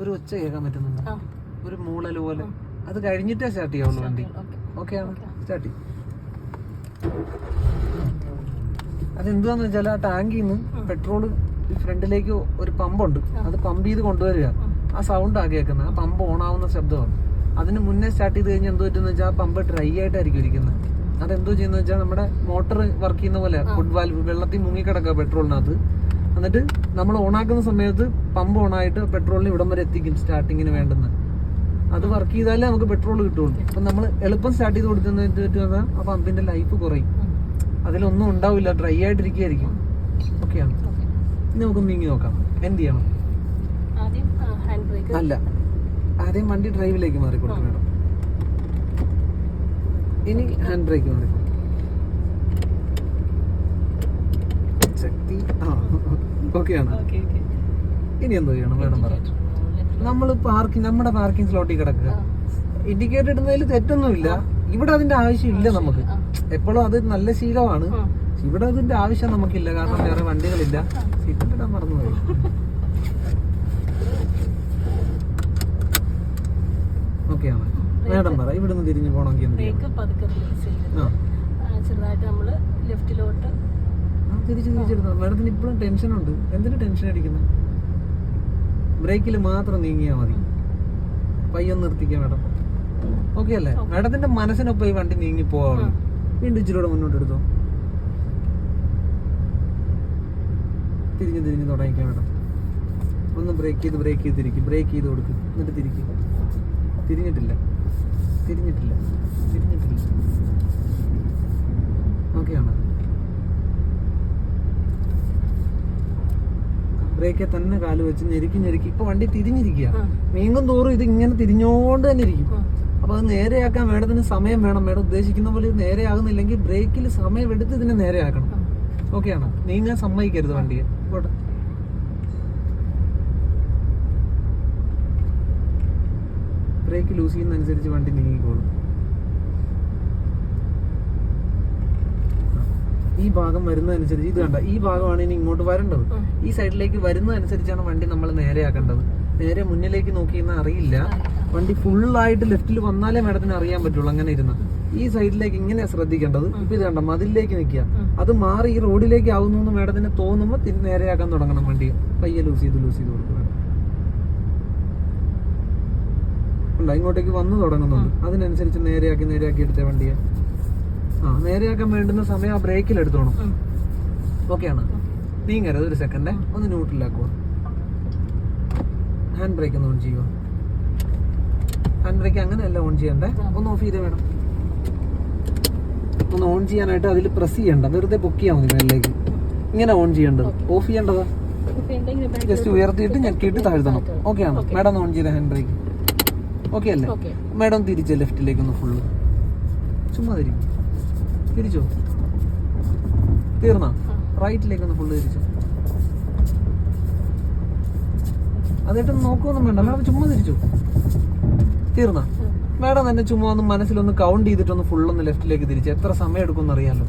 ഒരു ഒച്ച കേൾക്കാൻ പറ്റുന്നുണ്ട്? ഒരു മൂളൽ പോലെ. അത് കഴിഞ്ഞിട്ടേ സ്റ്റാർട്ട് ചെയ്യാവുള്ളൂ വണ്ടി. ഓക്കെ. ആണ്? സ്റ്റാർട്ട് ചെയ്യും. അതെന്തുവാന്ന് വെച്ചാൽ ആ ടാങ്കിൽ നിന്ന് പെട്രോൾ ഫ്രണ്ടിലേക്ക് ഒരു പമ്പുണ്ട്. അത് പമ്പ് ചെയ്ത് കൊണ്ടുവരിക. ആ. സൗണ്ട് ആ കേൾക്കുന്നത്. ആ പമ്പ് ഓണാവുന്ന ആവുന്ന ശബ്ദമാണ്. അതിന് മുന്നേ സ്റ്റാർട്ട് ചെയ്ത് കഴിഞ്ഞാൽ എന്തോ പറ്റുന്ന വെച്ചാൽ ആ പമ്പ് ഡ്രൈ ആയിട്ടായിരിക്കും ഇരിക്കുന്നത്. അതെന്തോ ചെയ്യുന്നത് വെച്ചാൽ നമ്മുടെ മോട്ടർ വർക്ക് ചെയ്യുന്ന പോലെ ഫുഡ് വാൽവ് വെള്ളത്തിൽ മുങ്ങിക്കിടക്കുക പെട്രോളിനകത്ത് എന്നിട്ട് നമ്മൾ ഓണാക്കുന്ന സമയത്ത് പമ്പ് ഓണായിട്ട് പെട്രോളിന് ഇവിടം വരെ എത്തിക്കും സ്റ്റാർട്ടിങ്ങിന് വേണ്ടുന്ന. അത് വർക്ക് ചെയ്താലേ നമുക്ക് പെട്രോൾ കിട്ടുള്ളൂ. അപ്പം നമ്മൾ എളുപ്പം സ്റ്റാർട്ട് ചെയ്ത് കൊടുക്കുന്ന ആ പമ്പിന്റെ ലൈഫ് കുറയും. അതിലൊന്നും ഉണ്ടാവില്ല ഡ്രൈ ആയിട്ടിരിക്കുകയായിരിക്കും ഓക്കെയാണ് ആണ്? ഇനി നമുക്ക് നീങ്ങി നോക്കാം. എന്ത് ചെയ്യണം? അല്ല. ആദ്യം വണ്ടി ഡ്രൈവിലേക്ക് മാറിക്കോട്ടെ മാഡം ഇനി ഹാൻഡ് ബ്രേക്ക് മാറിക്കോട്ടെ ശക്തി ആ ഓക്കെയാണ്. Okay okay. ഇനി എന്ത് ചെയ്യണം? മേഡം പറയാം നമ്മൾ പാർക്കിംഗ് നമ്മുടെ പാർക്കിംഗ് സ്ലോട്ടിൽ കിടക്കുക. ഇൻഡിക്കേറ്റർ ഇടുന്നതിൽ തെറ്റൊന്നുമില്ല. ഇവിടെ അതിന്റെ ആവശ്യമില്ല നമുക്ക്. എപ്പോഴും അത് നല്ല ശീലമാണ്. ഇവിടെ അതിന്റെ ആവശ്യം നമുക്കില്ല. കാരണം വേറെ വണ്ടികളില്ല. സീറ്റ് ഇടാൻ മറന്നുപോയി ഓക്കെയാണ് മേഡം പറ. ഇവിടുന്ന് തിരിഞ്ഞു പോകണമെങ്കിൽ ചെറുതായിട്ട് നമ്മൾ ലെഫ്റ്റിലോട്ട് ആ, തിരിച്ച് മാഡത്തിന് മേഡത്തിന് ഇപ്പോഴും ടെൻഷനുണ്ട്. എന്തിനു ടെൻഷൻ അടിക്കുന്നത് ബ്രേക്കിൽ മാത്രം നീങ്ങിയാൽ മതി. പയ്യൊന്ന് നിർത്തിക്കാം മേഡം. ഓക്കെ അല്ലേ? മേഡത്തിന്റെ മനസ്സിനൊപ്പം ഈ വണ്ടി നീങ്ങി പോവാറുള്ളൂ. വീണ്ടും ഇച്ചിരൂടെ മുന്നോട്ട് എടുത്തോ തിരിഞ്ഞ് തിരിഞ്ഞ് തുടങ്ങിക്കാം മേഡം. ഒന്ന് ബ്രേക്ക് ചെയ്ത് ബ്രേക്ക് ചെയ്ത് തിരിക്കും. ബ്രേക്ക് ചെയ്ത് കൊടുക്കും. എന്നിട്ട് തിരിക്കും. തിരിഞ്ഞിട്ടില്ല. തിരിഞ്ഞിട്ടില്ല. തിരിഞ്ഞിട്ടില്ല. ഓക്കെയാണ് ബ്രേക്കെ തന്നെ കാൽ വെച്ച് ഞെരുക്കി ഞെരുക്കി ഇപ്പൊ വണ്ടി തിരിഞ്ഞിരിക്കുക. നീങ്ങും തോറും ഇത് ഇങ്ങനെ തിരിഞ്ഞോണ്ട് തന്നെ ഇരിക്കും. അപ്പൊ അത് നേരെയാക്കാൻ മേഡത്തിന് സമയം വേണം. മേഡം ഉദ്ദേശിക്കുന്ന പോലെ ഇത് നേരെയാകുന്നില്ലെങ്കിൽ ബ്രേക്കിൽ സമയം എടുത്ത് ഇതിനെ നേരെയാക്കണം. ഓക്കെയാണ് നീങ്ങാൻ സമ്മതിക്കരുത് വണ്ടിയെ. പോട്ടെ. ബ്രേക്ക് ലൂസ് ചെയ്യുന്നതനുസരിച്ച് വണ്ടി നീങ്ങിക്കോളും. ഈ ഭാഗം വരുന്നതനുസരിച്ച് ഇത് കണ്ട ഈ ഭാഗമാണ് ഇനി ഇങ്ങോട്ട് വരേണ്ടത്. ഈ സൈഡിലേക്ക് വരുന്നതനുസരിച്ചാണ് വണ്ടി നമ്മൾ നേരെയാക്കേണ്ടത് നേരെ മുന്നിലേക്ക് നോക്കിയെന്ന് അറിയില്ല. വണ്ടി ഫുള്ളായിട്ട് ലെഫ്റ്റിൽ വന്നാലേ മാഡത്തിന് അറിയാൻ പറ്റുള്ളൂ അങ്ങനെ ഇരുന്ന്. ഈ സൈഡിലേക്ക് ഇങ്ങനെ ശ്രദ്ധിക്കേണ്ടത്. ഇപ്പൊ ഇത് കണ്ട മതിലേക്ക് നിൽക്കുക. അത് മാറി ഈ റോഡിലേക്ക് ആവുന്നു എന്ന് മാഡത്തിന് തോന്നുമ്പോൾ തിരി നേരെയാക്കാൻ തുടങ്ങണം വണ്ടി. പയ്യെ ലൂസ് ചെയ്ത് ലൂസ് ചെയ്ത് കൊടുക്കുക ഇങ്ങോട്ടേക്ക് വന്നു തുടങ്ങുന്നുണ്ട്. അതിനനുസരിച്ച് നേരെയാക്കി നേരെയാക്കി എടുത്ത വണ്ടിയെ. ആ നേരെയാക്കാൻ വേണ്ടുന്ന സമയം ആ ബ്രേക്കിൽ എടുത്തോണം. ഓക്കെ ഓക്കെയാണ്. നീങ്ങരുത് ഒരു സെക്കൻഡ് ഒന്ന് ന്യൂട്രലാക്കുക. ഹാൻഡ് ബ്രേക്ക് ഒന്ന് ഓൺ ചെയ്യുക. ഹാൻഡ് ബ്രേക്ക് അങ്ങനെയല്ല ഓൺ ചെയ്യണ്ടേ? ഒന്ന് ഓഫ് ചെയ്തേ വേണം. ഒന്ന് ഓൺ ചെയ്യാനായിട്ട് അതിൽ പ്രസ് ചെയ്യണ്ട. വെറുതെ പൊക്കിയാൽ മതി മേളിലേക്ക് ഇങ്ങനെ ഓൺ ചെയ്യേണ്ടത്. ഓഫ് ചെയ്യേണ്ടതാ? ജസ്റ്റ് ഉയർത്തിയിട്ട് ഞെക്കിയിട്ട് താഴ്ത്തണം. ഓക്കെ. ആണ് മാഡം ഒന്ന് ഓൺ ചെയ്ത ഹാൻഡ് ബ്രേക്ക്. ഓക്കെ. അല്ലേ മാഡം തിരിച്ച് ലെഫ്റ്റിലേക്ക് ഒന്ന് ഫുള്ള് ചുമ്മാ തിരിക്കും തിരിച്ചോ? തീർന്നാ? റൈറ്റിലേക്ക് ഒന്ന് ഫുള്ള് തിരിച്ചോ? അതായിട്ട് നോക്കുമൊന്നും വേണ്ട. മാഡം ചുമ്മാ തിരിച്ചു? തീർന്ന? മാഡം തന്നെ ചുമ്മാ ഒന്ന് മനസ്സിലൊന്ന് കൗണ്ട് ചെയ്തിട്ടൊന്ന് ഫുള്ളൊന്ന് ലെഫ്റ്റിലേക്ക് തിരിച്ചു. എത്ര സമയം എടുക്കുമെന്ന് അറിയാലോ.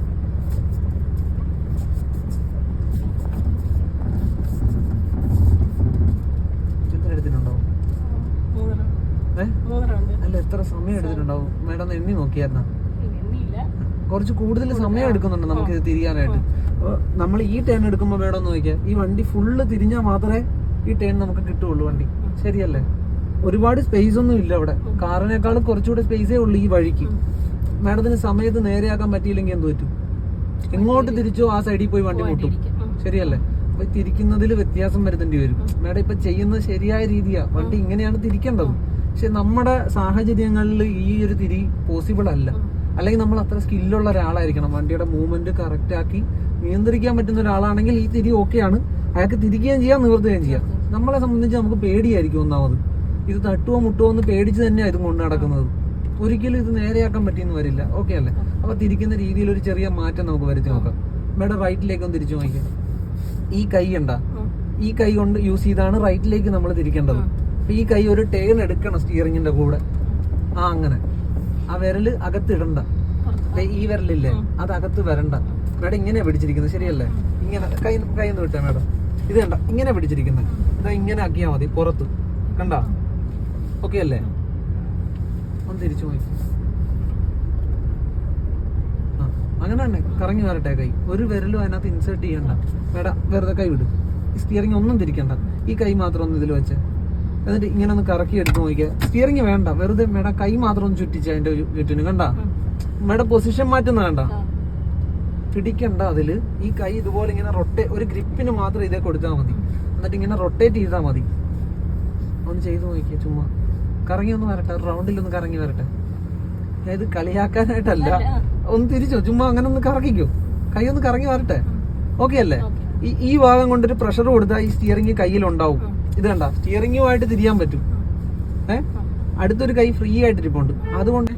അല്ല എത്ര സമയം എടുത്തിട്ടുണ്ടാവും? മാഡം എണ്ണി നോക്കിയായിരുന്നാ. കുറച്ച് കൂടുതൽ സമയം എടുക്കുന്നുണ്ട് നമുക്ക് ഇത് തിരിയാനായിട്ട്. നമ്മൾ ഈ ടേൺ എടുക്കുമ്പോൾ വേണം എന്ന് നോക്കിയാൽ ഈ വണ്ടി ഫുള്ള് തിരിഞ്ഞാൽ മാത്രമേ ഈ ടേൺ നമുക്ക് കിട്ടുള്ളൂ വണ്ടി. ശരിയല്ലേ? ഒരുപാട് സ്പേസ് ഒന്നും ഇല്ല അവിടെ. കാറിനേക്കാളും കുറച്ചുകൂടെ സ്പേസേ ഉള്ളൂ ഈ വഴിക്ക്. മാഡത്തിന് സമയത്ത് നേരെയാക്കാൻ പറ്റിയില്ലെങ്കിൽ എന്ത് പറ്റും? എങ്ങോട്ട് തിരിച്ചോ ആ സൈഡിൽ പോയി വണ്ടി മുട്ടും. ശരിയല്ലേ? അപ്പൊ തിരിക്കുന്നതിൽ വ്യത്യാസം വരുത്തേണ്ടി വരും. മാഡം ഇപ്പൊ ചെയ്യുന്നത് ശരിയായ രീതിയാ. വണ്ടി ഇങ്ങനെയാണ് തിരിക്കേണ്ടത്. പക്ഷെ നമ്മുടെ സാഹചര്യങ്ങളിൽ ഈ ഒരു തിരി പോസിബിൾ അല്ല. അല്ലെങ്കിൽ നമ്മൾ അത്ര സ്കില്ലുള്ള ഒരാളായിരിക്കണം. വണ്ടിയുടെ മൂവ്മെന്റ് കറക്റ്റ് ആക്കി നിയന്ത്രിക്കാൻ പറ്റുന്ന ഒരാളാണെങ്കിൽ ഈ തിരി ഓക്കെയാണ് അയാൾക്ക് തിരിക്കുകയും ചെയ്യാം നിവർത്തുകയും ചെയ്യാം. നമ്മളെ സംബന്ധിച്ച് നമുക്ക് പേടിയായിരിക്കും ഒന്നാമത്. ഇത് തട്ടുവോ മുട്ടുവോ എന്ന് പേടിച്ച് തന്നെയാണ് ഇത് കൊണ്ട് നടക്കുന്നത്. ഒരിക്കലും ഇത് നേരെയാക്കാൻ പറ്റിയെന്ന് വരില്ല. ഓക്കെ അല്ലേ? അപ്പൊ തിരിക്കുന്ന രീതിയിൽ ഒരു ചെറിയ മാറ്റം നമുക്ക് വരുത്തി നോക്കാം. മേഡം റൈറ്റിലേക്കൊന്ന് തിരിച്ചു നോക്കാം ഈ കൈ ഉണ്ടാ? ഈ കൈ കൊണ്ട് യൂസ് ചെയ്താണ് റൈറ്റിലേക്ക് നമ്മൾ തിരിക്കേണ്ടത്. അപ്പൊ ഈ കൈ ഒരു ടേൺ എടുക്കണം സ്റ്റിയറിങ്ങിന്റെ കൂടെ. ആ അങ്ങനെ. ആ വിരൽ അകത്തിടണ്ട ഇടണ്ട. ഈ വിരലില്ലേ അത് അകത്ത് വരണ്ട. മേഡം ഇങ്ങനെ പിടിച്ചിരിക്കുന്നത് ശരിയല്ലേ? ഇങ്ങനെ കൈ കൈ നിന്ന് വിട്ടേ മേഡം. ഇത് കണ്ട ഇങ്ങനെ പിടിച്ചിരിക്കുന്നത് ഇതാ ഇങ്ങനെ ആക്കിയാൽ മതി പുറത്ത്. കണ്ട? ഓക്കെ അല്ലേ? ഒന്ന് തിരിച്ചു പോയി. ആ അങ്ങനെ തന്നെ കറങ്ങി വരട്ടെ കൈ. ഒരു വിരലും അതിനകത്ത് ഇൻസേർട്ട് ചെയ്യണ്ട. മേഡം വെറുതെ കൈ വിടും. സ്റ്റിയറിംഗ് ഒന്നും തിരിക്കണ്ട. ഈ കൈ മാത്രം ഒന്ന് ഇതിൽ വെച്ച്. എന്നിട്ട് ഇങ്ങനെ ഒന്ന് കറക്കി എടുത്ത് നോക്കിയാൽ സ്റ്റിയറിംഗ് വേണ്ട. വെറുതെ മേട കൈ മാത്രം ഒന്ന് ചുറ്റിച്ച് അതിന്റെ ഒരു ചുറ്റിന് കണ്ട? മേട പൊസിഷൻ മാറ്റുന്ന വേണ്ട പിടിക്കണ്ട അതിൽ. ഈ കൈ ഇതുപോലെ ഇങ്ങനെ റൊട്ടേ ഒരു ഗ്രിപ്പിന് മാത്രം ഇതേ കൊടുത്താൽ മതി. എന്നിട്ട് ഇങ്ങനെ റൊട്ടേറ്റ് ചെയ്താൽ മതി. ഒന്ന് ചെയ്ത് നോക്കിയാൽ ചുമ്മാ. കറങ്ങി ഒന്ന് വരട്ടെ. റൗണ്ടിൽ ഒന്ന് കറങ്ങി വരട്ടെ. അതായത് കളിയാക്കാനായിട്ടല്ല. ഒന്ന് തിരിച്ചോ? ചുമ്മാ അങ്ങനെ ഒന്ന് കറക്കിക്കോ. കൈ ഒന്ന് കറങ്ങി വരട്ടെ. ഓക്കെ അല്ലേ. ഈ ഈ ഭാഗം കൊണ്ടൊരു പ്രഷർ കൊടുത്താൽ ഈ സ്റ്റിയറിംഗ് കയ്യിലുണ്ടാവും. ഇത് കണ്ട? സ്റ്റിയറിംഗുമായിട്ട് തിരിയാൻ പറ്റും. ഏ? അടുത്തൊരു കൈ ഫ്രീ ആയിട്ട് ഇരിപ്പുണ്ട്. അതുകൊണ്ട്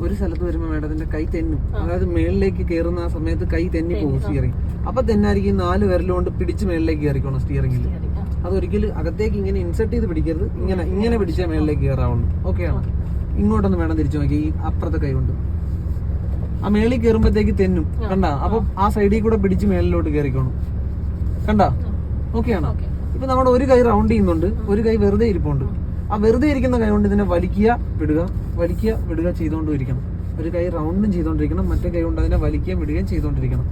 ഒരു സ്ഥലത്ത് വരുമ്പോൾ മേഡത്തിന്റെ കൈ തെന്നും. അതായത് മേളിലേക്ക് കയറുന്ന ആ സമയത്ത് കൈ തെന്നി പോകും സ്റ്റിയറിംഗ് അപ്പൊ തെന്നായിരിക്കും നാല് വിരലുകൊണ്ട് പിടിച്ച് മേളിലേക്ക് കയറിക്കോണം സ്റ്റിയറിംഗിൽ. അതൊരിക്കലും അകത്തേക്ക് ഇങ്ങനെ ഇൻസെർട്ട് ചെയ്ത് പിടിക്കരുത്. ഇങ്ങനെ ഇങ്ങനെ പിടിച്ചാൽ മേളിലേക്ക് കയറാവുള്ളൂ. ഓക്കെയാണ് ഇങ്ങോട്ടൊന്ന് വേണം തിരിച്ചു നോക്കി. ഈ അപ്പുറത്തെ കൈ കൊണ്ട്. ആ മേളിൽ കയറുമ്പോഴത്തേക്ക് തെന്നും. കണ്ട? അപ്പൊ ആ. സൈഡിൽ കൂടെ പിടിച്ച് മേളിലോട്ട് കയറിക്കോണം. കണ്ട? ഓക്കെയാണോ ഓക്കെ. ഇപ്പൊ നമ്മുടെ ഒരു കൈ റൗണ്ട് ചെയ്യുന്നുണ്ട് ഒരു കൈ വെറുതെ ഇരിപ്പുണ്ട്. ആ വെറുതെ ഇരിക്കുന്ന കൈ കൊണ്ട് ഇതിനെ വലിക്കുക വിടുക വലിക്കുക വിടുക ചെയ്തുകൊണ്ടും ഇരിക്കണം ഒരു കൈ റൗണ്ടും ചെയ്തുകൊണ്ടിരിക്കണം മറ്റേ കൈ കൊണ്ട് അതിനെ വലിക്കുകയും വിടുകയും ചെയ്തുകൊണ്ടിരിക്കണം.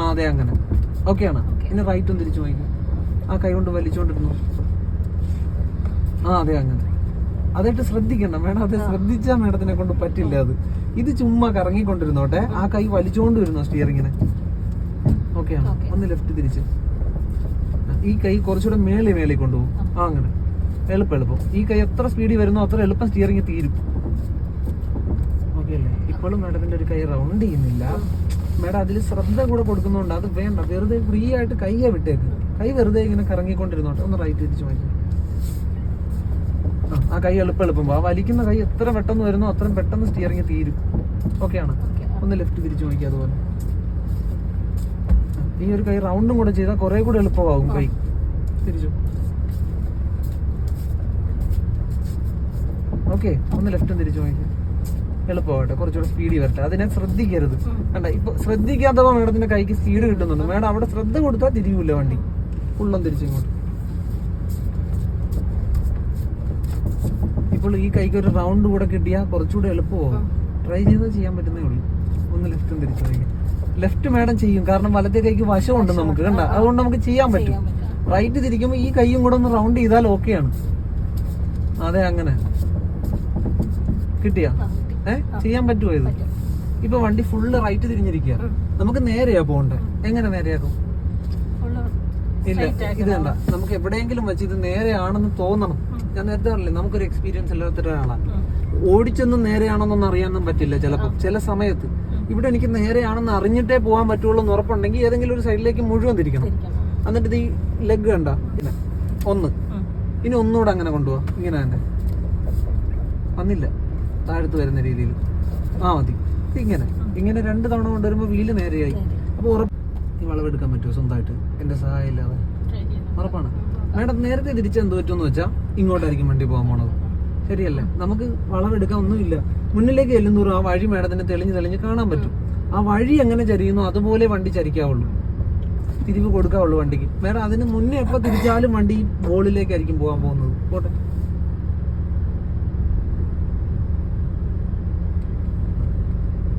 ആ അതെ അങ്ങനെ. ഓക്കെയാണ് ഇനി റൈറ്റും തിരിച്ചു നോക്കുക ആ കൈ കൊണ്ട് വലിച്ചുകൊണ്ടിരുന്നു ആ അതെ അങ്ങനെ. അതായിട്ട് ശ്രദ്ധിക്കണം. മേഡം അത് ശ്രദ്ധിച്ചാൽ മേഡത്തിനെ കൊണ്ട് പറ്റില്ല അത്. ഇത് ചുമ്മാ കറങ്ങിക്കൊണ്ടിരുന്നോട്ടെ. ആ കൈ വലിച്ചുകൊണ്ട് വരുന്നോ സ്റ്റിയറിങ്ങിനെ ഓക്കെയാണ് ആണ്? ഒന്ന് ലെഫ്റ്റ് തിരിച്ച്. ഈ കൈ കുറച്ചുകൂടെ മേളി മേളി കൊണ്ടുപോകും. ആ. അങ്ങനെ. എളുപ്പം എളുപ്പം. ഈ കൈ എത്ര സ്പീഡിൽ വരുന്നോ അത്ര എളുപ്പം സ്റ്റിയറിംഗ് തീരും. ഓക്കെ അല്ലേ ഇപ്പോഴും മാഡത്തിന്റെ ഒരു കൈ റൗണ്ട് ചെയ്യുന്നില്ല. മാഡം അതിൽ ശ്രദ്ധ കൂടെ കൊടുക്കുന്നതുകൊണ്ട് അത് വേണ്ട. വെറുതെ ഫ്രീ ആയിട്ട് കൈയെ വിട്ടേക്ക്. കൈ വെറുതെ ഇങ്ങനെ കറങ്ങിക്കൊണ്ടിരുന്നോട്ടെ? ഒന്ന് റൈറ്റ് തിരിച്ചു മാറ്റി ആ, കൈ എളുപ്പം എളുപ്പം. ആ വലിക്കുന്ന കൈ എത്ര പെട്ടെന്ന് വരുന്നോ അത്രയും പെട്ടെന്ന് സ്റ്റിയറിംഗ് തീരും. ഓക്കെയാണ്? ആണ് ഒന്ന് ലെഫ്റ്റ് തിരിച്ചു നോക്കി അതുപോലെ. ഈ ഒരു കൈ റൗണ്ടും കൂടെ ചെയ്താൽ കുറെ കൂടെ എളുപ്പമാകും കൈ. തിരിച്ചു. ഓക്കെ ഒന്ന് ലെഫ്റ്റും തിരിച്ചു നോക്കി എളുപ്പമാകട്ടെ കുറച്ചുകൂടെ സ്പീഡിൽ വരട്ടെ. അതിനെ ശ്രദ്ധിക്കരുത്. വേണ്ട ഇപ്പൊ ശ്രദ്ധിക്കാത്തവ മേഡത്തിന്റെ കൈക്ക് സ്പീഡ് കിട്ടുന്നുണ്ട്. മേഡം അവിടെ ശ്രദ്ധ കൊടുത്താൽ തിരിയൂല വണ്ടി. ഫുള്ളും തിരിച്ചിങ്ങോട്ട് ഇപ്പോൾ ഈ കൈക്ക് ഒരു റൗണ്ട് കൂടെ കിട്ടിയാൽ കുറച്ചുകൂടെ എളുപ്പമാകും. ട്രൈ ചെയ്താൽ ചെയ്യാൻ പറ്റുന്നേ ഉള്ളൂ. ഒന്ന് ലെഫ്റ്റും തിരിച്ചു നോക്കി ലെഫ്റ്റ് മേഡം ചെയ്യും. കാരണം വലത്തെ കൈക്ക് വശമുണ്ട് നമുക്ക് കണ്ട? അതുകൊണ്ട് നമുക്ക് ചെയ്യാൻ പറ്റും. റൈറ്റ് തിരിക്കുമ്പോൾ ഈ കൈയും കൂടെ ഒന്ന് റൗണ്ട് ചെയ്താൽ ഓക്കെയാണ് അതെ അങ്ങനെ. കിട്ടിയാ? ഏ? ചെയ്യാൻ പറ്റുമോ ഇത്? ഇപ്പൊ വണ്ടി ഫുള്ള് റൈറ്റ് തിരിഞ്ഞിരിക്കുക നമുക്ക് നേരെയാ പോകണ്ടെ? എങ്ങനെ നേരെയാക്കും? ഇല്ല ഇത് വേണ്ട. നമുക്ക് എവിടെയെങ്കിലും വെച്ച് ഇത് നേരെയാണെന്ന് തോന്നണം. ഞാൻ നേരത്തെ പറഞ്ഞില്ലേ നമുക്കൊരു എക്സ്പീരിയൻസ് ഇല്ലാത്ത ഒരാളാണ് ഓടിച്ചൊന്നും നേരെയാണെന്നൊന്നും അറിയാനൊന്നും പറ്റില്ല ചിലപ്പോൾ ചില സമയത്ത്. ഇവിടെ എനിക്ക് നേരെയാണെന്ന് അറിഞ്ഞിട്ടേ പോകാൻ പറ്റുള്ളൂ എന്ന് ഉറപ്പുണ്ടെങ്കിൽ ഏതെങ്കിലും ഒരു സൈഡിലേക്ക് മുഴുവൻ തിരിക്കണം. എന്നിട്ട് ഇത് ഈ ലെഗ് കണ്ട? ഒന്ന്. ഇനി ഒന്നുകൂടെ അങ്ങനെ കൊണ്ടുപോവാ. ഇങ്ങനെ തന്നെ വന്നില്ല. താഴത്ത് വരുന്ന രീതിയിൽ. ആ മതി. ഇങ്ങനെ. ഇങ്ങനെ രണ്ട് തവണ കൊണ്ടുവരുമ്പോൾ വീൽ നേരെയായി. നേരെ. അപ്പോൾ ഉറപ്പ് ഈ വളവെടുക്കാൻ പറ്റുമോ സ്വന്തമായിട്ട്? എന്റെ സഹായം ഇല്ലാതെ. ഉറപ്പാണ്. മാഡം നേരത്തെ തിരിച്ച് എന്ത് പറ്റുമെന്ന് വെച്ചാൽ ഇങ്ങോട്ടായിരിക്കും വണ്ടി പോകാൻ പോണത്. ശരിയല്ലേ? നമുക്ക് വളവെടുക്കാൻ ഒന്നുമില്ല. മുന്നിലേക്ക് ചെല്ലുന്നൂറും ആ വഴി മേഡത്തിന് തെളിഞ്ഞ് തെളിഞ്ഞ് കാണാൻ പറ്റും. ആ വഴി എങ്ങനെ ചരിയുന്നോ അതുപോലെ വണ്ടി ചരിക്കാവുള്ളൂ. തിരിവ് കൊടുക്കാവുള്ളൂ വണ്ടിക്ക്. മേഡം അതിന് മുന്നേ എപ്പോൾ തിരിച്ചാലും വണ്ടി ബോളിലേക്കായിരിക്കും പോകാൻ പോകുന്നത്. പോട്ടെ.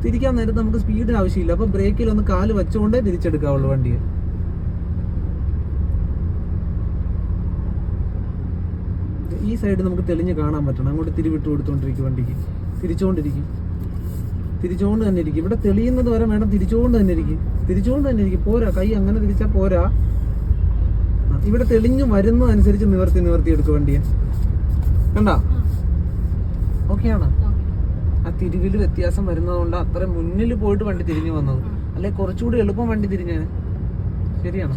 തിരിക്കാൻ നേരത്ത് നമുക്ക് സ്പീഡ് ആവശ്യമില്ല. അപ്പൊ ബ്രേക്കിൽ ഒന്ന് കാൽ വെച്ചുകൊണ്ടേ തിരിച്ചെടുക്കാവുള്ളൂ വണ്ടിയെ. ഈ സൈഡ് നമുക്ക് തെളിഞ്ഞ് കാണാൻ പറ്റണം. അങ്ങോട്ട് തിരിവിട്ട് കൊടുത്തോണ്ടിരിക്കും വണ്ടിക്ക്. തിരിച്ചുകൊണ്ടിരിക്കും. തിരിച്ചുകൊണ്ട് തന്നെ ഇരിക്കും. ഇവിടെ തെളിയുന്നത് വരെ മേഡം തിരിച്ചുകൊണ്ട് തന്നെ ഇരിക്കും. തിരിച്ചുകൊണ്ട് തന്നെ ഇരിക്കും. പോരാ കൈ അങ്ങനെ തിരിച്ചാൽ പോരാ. ഇവിടെ തെളിഞ്ഞു വരുന്നതനുസരിച്ച് നിവർത്തി നിവർത്തി എടുക്കുക വണ്ടിയെ. കണ്ട? ഓക്കെയാണ്. ആ തിരിവിൽ വ്യത്യാസം വരുന്നതുകൊണ്ട് അത്ര മുന്നിൽ പോയിട്ട് വണ്ടി തിരിഞ്ഞു വന്നത്. അല്ലെ കുറച്ചുകൂടി എളുപ്പം വണ്ടി തിരിഞ്ഞേ ശരിയാണോ?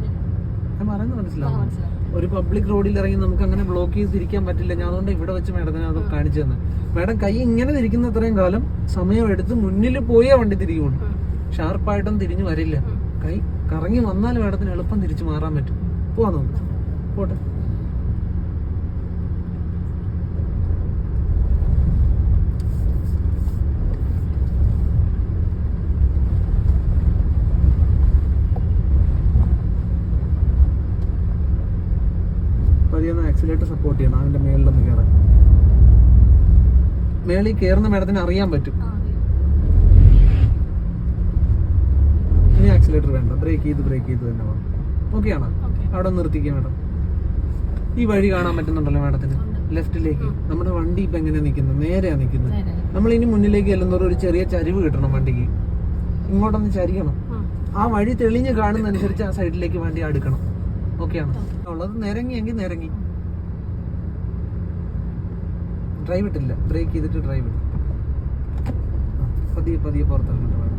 ഞാൻ പറയുന്നത് മനസ്സിലാവും. ഒരു പബ്ലിക് റോഡിൽ ഇറങ്ങി നമുക്ക് അങ്ങനെ ബ്ലോക്ക് ചെയ്ത് തിരിക്കാൻ പറ്റില്ല. ഞാൻ അതുകൊണ്ട് ഇവിടെ വെച്ച് മേഡത്തിനെ അത് കാണിച്ചു തന്നെ. മേഡം കൈ ഇങ്ങനെ തിരിക്കുന്ന അത്രയും കാലം സമയം എടുത്ത് മുന്നിൽ പോയേ വണ്ടി തിരികുള്ളൂ. ഷാർപ്പായിട്ടും തിരിഞ്ഞു വരില്ല. കൈ കറങ്ങി വന്നാൽ മേഡത്തിന് എളുപ്പം തിരിച്ചു മാറാൻ പറ്റും. പോവാ നോക്കാം പോട്ടെ. ആക്സിലേറ്റർ സപ്പോർട്ട് ചെയ്യണം. അതിന്റെ മേളിലൊന്ന് കയറാൻ മേളിൽ കയറുന്ന മേഡത്തിന് അറിയാൻ പറ്റും. ഇനി ആക്സിലേറ്റർ വേണ്ട. ബ്രേക്ക് ചെയ്ത് ബ്രേക്ക് ചെയ്ത് തന്നെ പോകാം ഓക്കെ ആണോ? അവിടെ നിർത്തിക്കുക മേഡം. ഈ വഴി കാണാൻ പറ്റുന്നുണ്ടല്ലോ മേഡത്തിന്. ലെഫ്റ്റിലേക്ക് നമ്മുടെ വണ്ടി ഇപ്പൊ എങ്ങനെയാ നിൽക്കുന്നത്? നേരെയാ നിൽക്കുന്നത്. നമ്മൾ ഇനി മുന്നിലേക്ക് ചെല്ലുന്നവർ ഒരു ചെറിയ ചരിവ് കിട്ടണം വണ്ടിക്ക്. ഇങ്ങോട്ടൊന്ന് ചരിയണം. ആ. വഴി തെളിഞ്ഞ് കാണുന്നതനുസരിച്ച് ആ സൈഡിലേക്ക് വണ്ടി അടുക്കണം. ഓക്കെയാണ് ഉള്ളത് നിരങ്ങിയെങ്കിൽ നിരങ്ങി. ഡ്രൈവ് ഇട്ടില്ല ബ്രേക്ക് ചെയ്തിട്ട് ഡ്രൈവ് ഇട്ടു പതിയെ പതിയെ പുറത്തിറങ്ങിട്ട് വേണം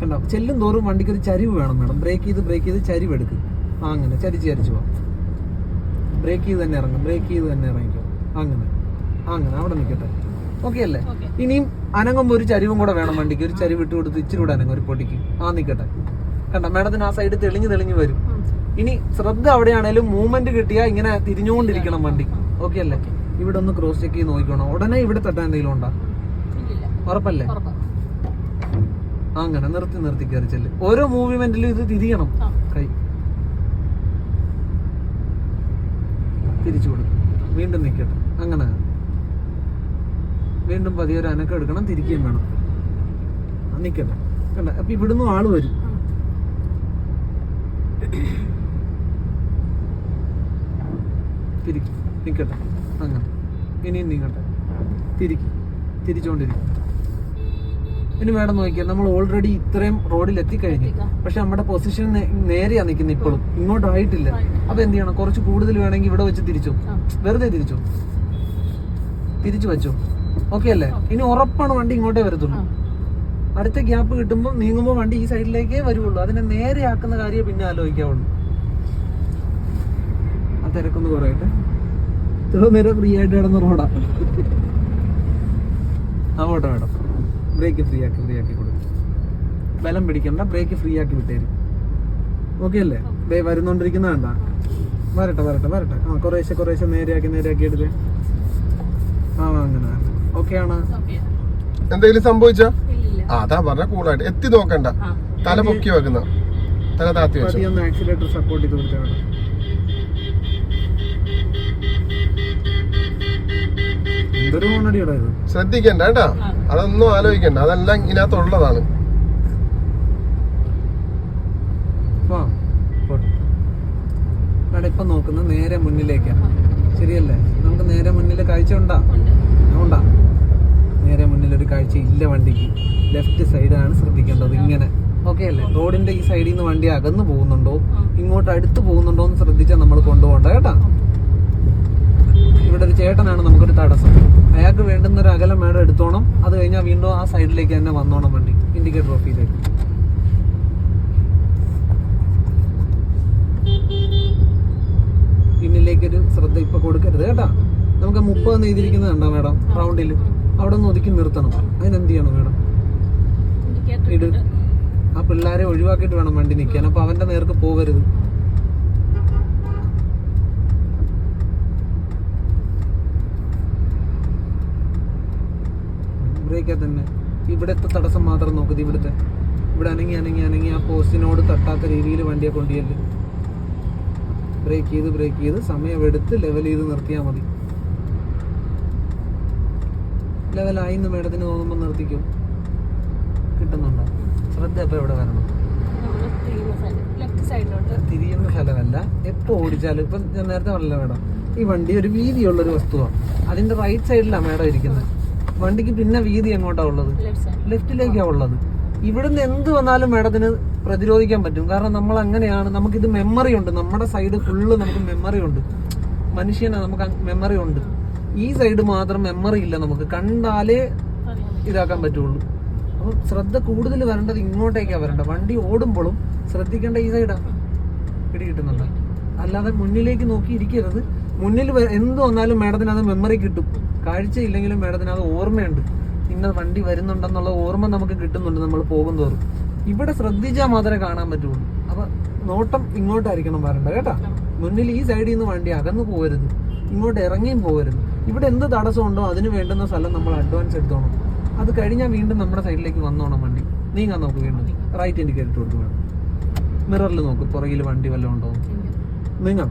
കണ്ടോ? ചെല്ലും തോറും വണ്ടിക്ക് ഒരു ചരിവ് വേണം മാഡം. ബ്രേക്ക് ചെയ്ത് ബ്രേക്ക് ചെയ്ത് ചരിവ് എടുക്കും. ആ അങ്ങനെ. ചരിച്ച് ചരിച്ച് പോവാം. ബ്രേക്ക് ചെയ്ത് തന്നെ ഇറങ്ങും. ബ്രേക്ക് ചെയ്ത് തന്നെ ഇറങ്ങിക്കോ. അങ്ങനെ. അങ്ങനെ. അവിടെ നിൽക്കട്ടെ. ഓക്കെ അല്ലേ. ഇനിയും അനങ്ങുമ്പോൾ ഒരു ചരിവും കൂടെ വേണം വണ്ടിക്ക്. ഒരു ചരിവ് ഇട്ട് കൊടുത്ത് ഇച്ചിരി കൂടെ അനങ്ങും ഒരു പൊടിക്ക്. ആ നിൽക്കട്ടെ. കണ്ട? മാഡത്തിന് ആ സൈഡ് തെളിഞ്ഞ് തെളിഞ്ഞ് വരും. ഇനി ശ്രദ്ധ അവിടെയാണേലും മൂവ്മെന്റ് കിട്ടിയാൽ ഇങ്ങനെ തിരിഞ്ഞുകൊണ്ടിരിക്കണം വണ്ടി. ഓക്കെ അല്ലേ? ഇവിടെ ഒന്ന് ക്രോസ് ചെക്ക് ചെയ്ത് നോക്കിക്കോണം. ഉടനെ ഇവിടെ തട്ടാൻ എന്തെങ്കിലും ഉണ്ടോ. ഉറപ്പല്ലേ? ഉറപ്പാ. അങ്ങനെ നിർത്തി നിർത്തി കയറി ചെല്ല്. ഓരോ മൂവ്മെന്റിലും ഇത് തിരിയണം. കൈ. തിരിച്ചു കൊടുക്കും. വീണ്ടും നിൽക്കട്ടെ അങ്ങനെ. വീണ്ടും പതിയെ ഒരു അനക്കം എടുക്കണം തിരിക്കുകയും വേണം. നിൽക്കട്ടെ കണ്ട? അപ്പൊ ഇവിടുന്ന് ആൾ വരും. തിരിക്കും. നിൽക്കട്ടെ അങ്ങനെ ഇനിയും നീങ്ങട്ടെ തിരിക്കും. തിരിച്ചുകൊണ്ടിരിക്കും ഇനി വേണം നോക്കിയാൽ നമ്മൾ ഓൾറെഡി ഇത്രയും റോഡിൽ എത്തിക്കഴിഞ്ഞു. എത്തിക്കാം. പക്ഷെ നമ്മുടെ പൊസിഷൻ നേരെയാ നിൽക്കുന്നത് ഇപ്പോഴും. ഇങ്ങോട്ടായിട്ടില്ല അപ്പൊ എന്ത് ചെയ്യണം? കുറച്ച് കൂടുതൽ വേണമെങ്കിൽ ഇവിടെ വെച്ച് തിരിച്ചു? വെറുതെ തിരിച്ചു? തിരിച്ചു വെച്ചു? ഓക്കെ അല്ലേ? ഇനി ഉറപ്പാണ് വണ്ടി ഇങ്ങോട്ടേ വരത്തുള്ളൂ. അടുത്ത ഗ്യാപ്പ് കിട്ടുമ്പോൾ നീങ്ങുമ്പോൾ വണ്ടി ഈ സൈഡിലേക്കേ വരുള്ളൂ അതിനെ നേരെയാക്കുന്ന കാര്യം പിന്നെ ആലോചിക്കാവുള്ളൂ. ആ തിരക്കൊന്ന് കുറയട്ടെ. ഇത്ര നേരം ഫ്രീ ആയിട്ട് കിടന്ന റോഡാ. അങ്ങോട്ട് വേണം ബ്രേക്ക് ഫ്രീ ആക്കി ഫ്രീ ആക്കി കൊടുക്കും. ബലം പിടിക്കണ്ട ബ്രേക്ക് ഫ്രീ ആക്കി വിട്ടേരും. ഓക്കെ അല്ലേ? ദേ വരുന്നോണ്ടിരിക്കുന്ന വേണ്ട വരട്ടെ വരട്ടെ വരട്ടെ. ആ കുറേശ്ശെ കുറേശ്ശെ നേരെയാക്കി നേരെയാക്കി എടുത്ത് ആ അങ്ങനെ ഓക്കെ ആണ്? എന്തെങ്കിലും സംഭവിച്ച. അതാ പറഞ്ഞ കൂളായിട്ട്. എത്തി നോക്കണ്ട. തല പൊക്കി വെക്കുന്ന. തല താത്തി വെച്ചു. ആക്സിലേറ്റർ സപ്പോർട്ട് ചെയ്ത് കൊടുത്താൽ ശ്രദ്ധിക്കണ്ട കേട്ടാ. അതൊന്നും ആലോചിക്കണ്ട. അതെല്ലാം ഇതിനകത്തുള്ളതാണ്. ഇപ്പൊ നോക്കുന്നത് നേരെ മുന്നിലേക്കാണ് ശരിയല്ലേ? നമുക്ക് നേരെ മുന്നിൽ കാഴ്ച ഉണ്ടാ? ഉണ്ട്. നേരെ മുന്നിൽ ഒരു കാഴ്ച ഇല്ല വണ്ടിക്ക്. ലെഫ്റ്റ് സൈഡാണ് ശ്രദ്ധിക്കേണ്ടത് ഇങ്ങനെ. ഓക്കെ അല്ലേ? റോഡിന്റെ ഈ സൈഡിൽ നിന്ന് വണ്ടി അകന്നു പോകുന്നുണ്ടോ? ഇങ്ങോട്ട് അടുത്ത് പോകുന്നുണ്ടോ എന്ന് ശ്രദ്ധിച്ചാൽ നമ്മൾ കൊണ്ടുപോകണ്ട കേട്ടാ? ചേട്ടനാണ് നമുക്കൊരു തടസ്സം. അയാൾക്ക് വേണ്ടുന്ന ഒരു അകലം മേഡം എടുത്തോണം. അത് കഴിഞ്ഞാൽ വീണ്ടും ആ സൈഡിലേക്ക് തന്നെ വന്നോണം വണ്ടി. ഇൻഡിക്കേറ്റർ ഓഫ് ചെയ്തേക്ക്. പിന്നിലേക്കൊരു ശ്രദ്ധ ഇപ്പൊ കൊടുക്കരുത് കേട്ടാ. നമുക്ക് മുപ്പത് എഴുതിയിരിക്കുന്നത് കണ്ടോ മേഡം? റൗണ്ടിൽ അവിടെ ഒന്ന് ഒതുക്കി നിർത്തണം. അതിനെന്ത് ചെയ്യണം മേഡം? ഇട്. ആ പിള്ളേരെ ഒഴിവാക്കിയിട്ട് വേണം വണ്ടി നിൽക്കാൻ. അപ്പൊ അവന്റെ നേർക്ക് പോകരുത്. ബ്രേക്കാ തന്നെ ഇവിടത്തെ തടസ്സം മാത്രം നോക്കുക ഇവിടുത്തെ. ഇവിടെ അനങ്ങി അനങ്ങി അനങ്ങി ആ പോസ്റ്റിനോട് തട്ടാത്ത രീതിയിൽ വണ്ടിയെ കൊണ്ടുചെല്ല്. ബ്രേക്ക് ചെയ്ത് ബ്രേക്ക് ചെയ്ത് സമയമെടുത്ത് ലെവൽ ചെയ്ത് നിർത്തിയാൽ മതി. ലെവലായി എന്ന് മേഡത്തിന് തോന്നുമ്പോൾ നിർത്തിക്കും. കിട്ടുന്നുണ്ടോ? ശ്രദ്ധ എപ്പോൾ എവിടെ വരണം? തിരിയുന്ന സ്ഥലമല്ല. എപ്പോൾ ഓടിച്ചാലും ഇപ്പം ഞാൻ നേരത്തെ പറഞ്ഞില്ല മേഡം ഈ വണ്ടി ഒരു വീതിയുള്ള ഒരു വസ്തുവാണ് അതിന്റെ റൈറ്റ് സൈഡിലാണ് മേഡം ഇരിക്കുന്നത്. വണ്ടിക്ക് പിന്നെ വീതി എങ്ങോട്ടാ ഉള്ളത്? ലെഫ്റ്റിലേക്കാ ഉള്ളത്. ഇവിടുന്ന് എന്ത് വന്നാലും മേഡത്തിന് പ്രതിരോധിക്കാൻ പറ്റും. കാരണം നമ്മൾ അങ്ങനെയാണ് നമുക്കിത് മെമ്മറി ഉണ്ട്. നമ്മുടെ സൈഡ് ഫുള്ള് നമുക്ക് മെമ്മറി ഉണ്ട്. മനുഷ്യനെ നമുക്ക് മെമ്മറി ഉണ്ട്. ഈ സൈഡ് മാത്രം മെമ്മറി ഇല്ല നമുക്ക്. കണ്ടാലേ ഇതാക്കാൻ പറ്റുള്ളൂ. അപ്പൊ ശ്രദ്ധ കൂടുതൽ വരേണ്ടത് ഇങ്ങോട്ടേക്കാ വരേണ്ടത്. വണ്ടി ഓടുമ്പോഴും ശ്രദ്ധിക്കേണ്ട ഈ സൈഡാ പിടി കിട്ടുന്നുണ്ട്. അല്ലാതെ മുന്നിലേക്ക് നോക്കി ഇരിക്കരുത് മുന്നിൽ എന്ത് വന്നാലും മേഡത്തിന് അത് മെമ്മറി കിട്ടും. കാഴ്ച ഇല്ലെങ്കിലും മേഡത്തിന് അത് ഓർമ്മയുണ്ട്. ഇന്ന വണ്ടി വരുന്നുണ്ടെന്നുള്ള ഓർമ്മ നമുക്ക് കിട്ടുന്നുണ്ട് നമ്മൾ പോകും തോറും ഇവിടെ ശ്രദ്ധിച്ചാൽ മാത്രമേ കാണാൻ പറ്റുള്ളൂ. അപ്പൊ നോട്ടം ഇങ്ങോട്ടായിരിക്കണം വരണ്ട കേട്ടാ? മുന്നിൽ ഈ സൈഡിൽ നിന്ന് വണ്ടി അകന്നു പോകരുത്. ഇങ്ങോട്ട് ഇറങ്ങിയും പോകരുത്. ഇവിടെ എന്ത് തടസ്സമുണ്ടോ അതിന് വേണ്ടുന്ന സ്ഥലം നമ്മൾ അഡ്വാൻസ് എടുത്തോണം. അത് കഴിഞ്ഞാൽ വീണ്ടും നമ്മുടെ സൈഡിലേക്ക് വന്നോണം വണ്ടി. നീങ്ങാൻ നോക്ക് വീണ്ടും. റൈറ്റ് ഇൻഡിക്കേറ്റർ കൊടുത്ത് വേണം. മിററിൽ നോക്ക് പുറകിൽ വണ്ടി വല്ലതും ഉണ്ടോ നീങ്ങാം.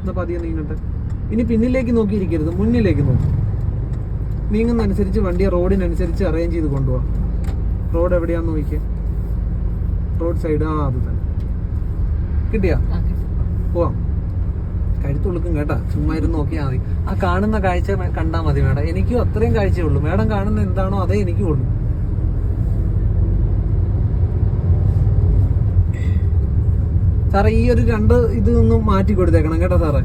എന്നാ പതിയെ നീങ്ങട്ടെ. ഇനി പിന്നിലേക്ക് നോക്കിയിരിക്കരുത്. മുന്നിലേക്ക് നോക്കും. നീങ്ങുന്നതനുസരിച്ച് വണ്ടി റോഡിനനുസരിച്ച് അറേഞ്ച് ചെയ്ത് കൊണ്ടുപോകാം റോഡ് എവിടെയാന്ന് നോക്കിയേ? റോഡ് സൈഡ് ആ അത് തന്നെ. കിട്ടിയാ? പോവാം. കഴുത്തുള്ളക്കും കേട്ടാ. ചുമ്മാ ഇരുന്ന് നോക്കിയാൽ മതി. ആ കാണുന്ന കാഴ്ച കണ്ടാൽ കണ്ടാ മതി മേഡം. എനിക്കും അത്രയും കാഴ്ചയേ ഉള്ളൂ മേഡം കാണുന്ന എന്താണോ അതേ എനിക്കും ഉള്ളൂ. സാറേ ഈ ഒരു രണ്ട് ഇത് ഒന്ന് മാറ്റി കൊടുത്തേക്കണം കേട്ടോ സാറേ.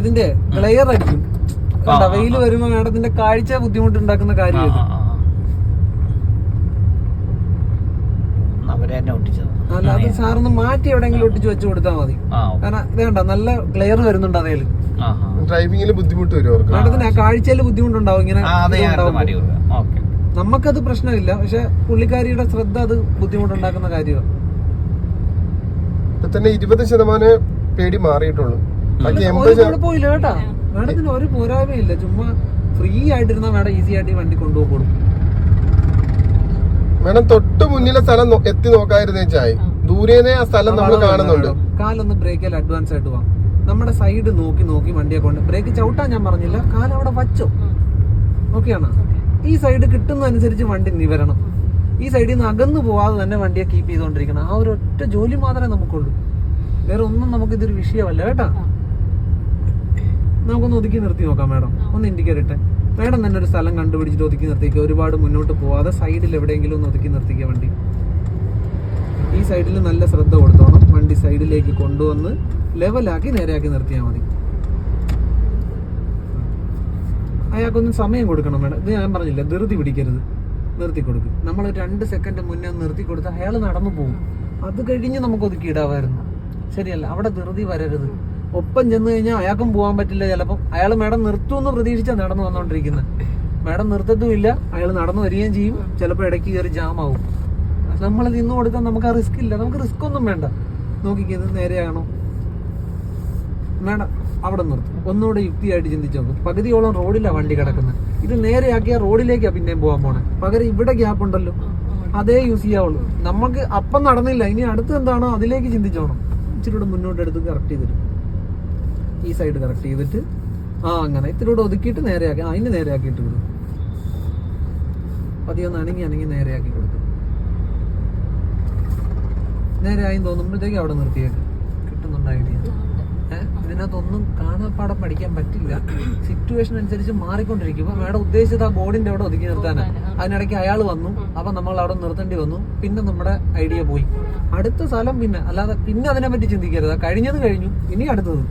ഇതിന്റെ ക്ലിയർ അടിക്കും കണ്ടോ, വെയിൽ വരുമ്പോ മേഡത്തിന്റെ കാഴ്ച ബുദ്ധിമുട്ടുണ്ടാക്കുന്ന കാര്യം അല്ല അത് സാറൊന്ന് മാറ്റി എവിടെയെങ്കിലും ഒട്ടിച്ച് വെച്ച് കൊടുത്താൽ മതി. കാരണം ഇത് കണ്ട നല്ല ക്ലിയർ വരുന്നുണ്ട് അതേൽ. ഡ്രൈവിംഗിൽ. ഡ്രൈവിംഗിൽ ബുദ്ധിമുട്ട് വരും അവർക്ക്. മേഡത്തിന് ആ കാഴ്ചയിൽ ബുദ്ധിമുട്ടുണ്ടാവും ഇങ്ങനെ നമുക്കത് പ്രശ്നമില്ല പക്ഷെ പുള്ളിക്കാരിയുടെ ശ്രദ്ധ അത് ബുദ്ധിമുട്ടുണ്ടാക്കുന്ന കാര്യമാണ്. ഇപ്പൊ തന്നെ ഇരുപത് ശതമാനം പേടി മാറിയിട്ടുള്ളൂ. ബാക്കി എൺപത് മേഡത്തിന് ഒരു പോരായ്മയില്ല. ചുമ്മാ ഫ്രീ ആയിട്ടിരുന്ന മാഡം ഈസി ആയിട്ട് ഈ വണ്ടി കൊണ്ടുപോകും. മാഡം തൊട്ട് മുന്നിലെ സ്ഥലം എത്തി നോക്കാതിരുന്നേ ചായ്. ദൂരേനെ ആ സ്ഥലം നമ്മൾ കാണുന്നുണ്ട്. കാലൊന്ന് ബ്രേക്കിൽ അഡ്വാൻസ് ആയിട്ട് വാ. നമ്മുടെ സൈഡ് നോക്കി നോക്കി വണ്ടിയെ കൊണ്ട് ബ്രേക്ക് ചവിട്ടാൻ ഞാൻ പറഞ്ഞില്ല. കാല അവിടെ വച്ചോ. ഓക്കെയാണ് ഈ സൈഡ് കിട്ടുന്നതനുസരിച്ച് വണ്ടി നിവരണം ഈ സൈഡിൽ നിന്ന് അകന്നു പോവാതെ തന്നെ വണ്ടിയെ കീപ്പ് ചെയ്തുകൊണ്ടിരിക്കണം ആ ഒരു ഒറ്റ ജോലി മാത്രമേ നമുക്കുള്ളൂ. വേറെ ഒന്നും നമുക്കിതൊരു വിഷയമല്ല കേട്ടാ? നമുക്കൊന്ന് ഒതുക്കി നിർത്തി നോക്കാം മാഡം. ഒന്ന് ഇൻഡിക്കേറ്റ് ഇട്ടെ. മാഡം തന്നെ ഒരു സ്ഥലം കണ്ടുപിടിച്ചിട്ട് ഒതുക്കി നിർത്തിക്കുക ഒരുപാട് മുന്നോട്ട് പോവാതെ സൈഡിൽ എവിടെയെങ്കിലും ഒന്ന് ഒതുക്കി നിർത്തിക്കുക വണ്ടി. ഈ സൈഡിൽ നല്ല ശ്രദ്ധ കൊടുത്തോണം. വണ്ടി സൈഡിലേക്ക് കൊണ്ടുവന്ന് ലെവലാക്കി നേരെയാക്കി നിർത്തിയാൽ മതി. അയാൾക്കൊന്നും സമയം കൊടുക്കണം മാഡം. ഇത് ഞാൻ പറഞ്ഞില്ല ധൃതി പിടിക്കരുത്. നിർത്തി കൊടുക്കും. നമ്മൾ രണ്ട് സെക്കൻഡ് മുന്നേ നിർത്തി കൊടുത്താൽ അയാൾ നടന്നു പോകും അത് കഴിഞ്ഞ് നമുക്ക് ഒതുക്കി ഇടാമായിരുന്നു. ശരിയല്ല അവിടെ ധൃതി വരരുത്. ഒപ്പം ചെന്ന് കഴിഞ്ഞാൽ അയാൾക്കും പോകാൻ പറ്റില്ല ചിലപ്പം. അയാൾ മേഡം നിർത്തുമെന്ന് പ്രതീക്ഷിച്ചാണ് നടന്നു വന്നുകൊണ്ടിരിക്കുന്നത് മേഡം നിർത്തത്തുമില്ല. അയാൾ നടന്നു വരികയും ചെയ്യും. ചിലപ്പോൾ ഇടയ്ക്ക് കയറി ജാം ആവും. നമ്മൾ നിന്ന് കൊടുക്കാൻ നമുക്ക് ആ റിസ്ക് ഇല്ല. നമുക്ക് റിസ്ക് ഒന്നും വേണ്ട. നോക്കിക്കുന്നത് നേരെയാണോ? മേഡം അവിടെ നിർത്തും. ഒന്നുകൂടെ യുക്തിയായിട്ട് ചിന്തിച്ചു നോക്കും. പകുതിയോളം റോഡിലാണ് വണ്ടി കിടക്കുന്നത് ഇത് നേരെയാക്കിയാൽ റോഡിലേക്കാണ് പിന്നെയും പോകാൻ പോണേ. പകരം ഇവിടെ ഗ്യാപ്പ് ഉണ്ടല്ലോ. അതേ യൂസ് ചെയ്യാവുള്ളൂ. നമുക്ക് അപ്പം നടന്നില്ല. ഇനി അടുത്ത് എന്താണോ അതിലേക്ക് ചിന്തിച്ചോണം. ഇച്ചിരി കൂടെ മുന്നോട്ട് എടുത്ത് കറക്റ്റ് ചെയ്തിട്ട് ഈ സൈഡ് കറക്റ്റ് ചെയ്തിട്ട് ആ അങ്ങനെ ഇത്തിരി കൂടെ ഒതുക്കിയിട്ട് നേരെയാക്കി ആ അതിന് നേരെയാക്കിയിട്ട് വിടും പതിയൊന്ന് അണങ്ങി അണങ്ങി നേരെയാക്കി കൊടുക്കും. നേരെയായി തോന്നുമ്പോഴത്തേക്ക് അവിടെ നിർത്തിയേക്ക്. കിട്ടുന്നുണ്ട് ഐഡിയ ഇതിനകത്തൊന്നും കാണാപ്പാടം പഠിക്കാൻ പറ്റില്ല. സിറ്റുവേഷൻ അനുസരിച്ച് മാറിക്കൊണ്ടിരിക്കും. ഇപ്പൊ മേഡം ഉദ്ദേശിച്ചത് ആ ബോർഡിന്റെ അവിടെ ഒതുക്കി നിർത്താനാ. അതിനിടയ്ക്ക് അയാൾ വന്നു. അപ്പൊ നമ്മൾ അവിടെ നിർത്തേണ്ടി വന്നു. പിന്നെ നമ്മുടെ ഐഡിയ പോയി. അടുത്ത സ്ഥലം പിന്നെ അല്ലാതെ പിന്നെ അതിനെ പറ്റി ചിന്തിക്കരുത്. കഴിഞ്ഞത് കഴിഞ്ഞു. ഇനി അടുത്തത്.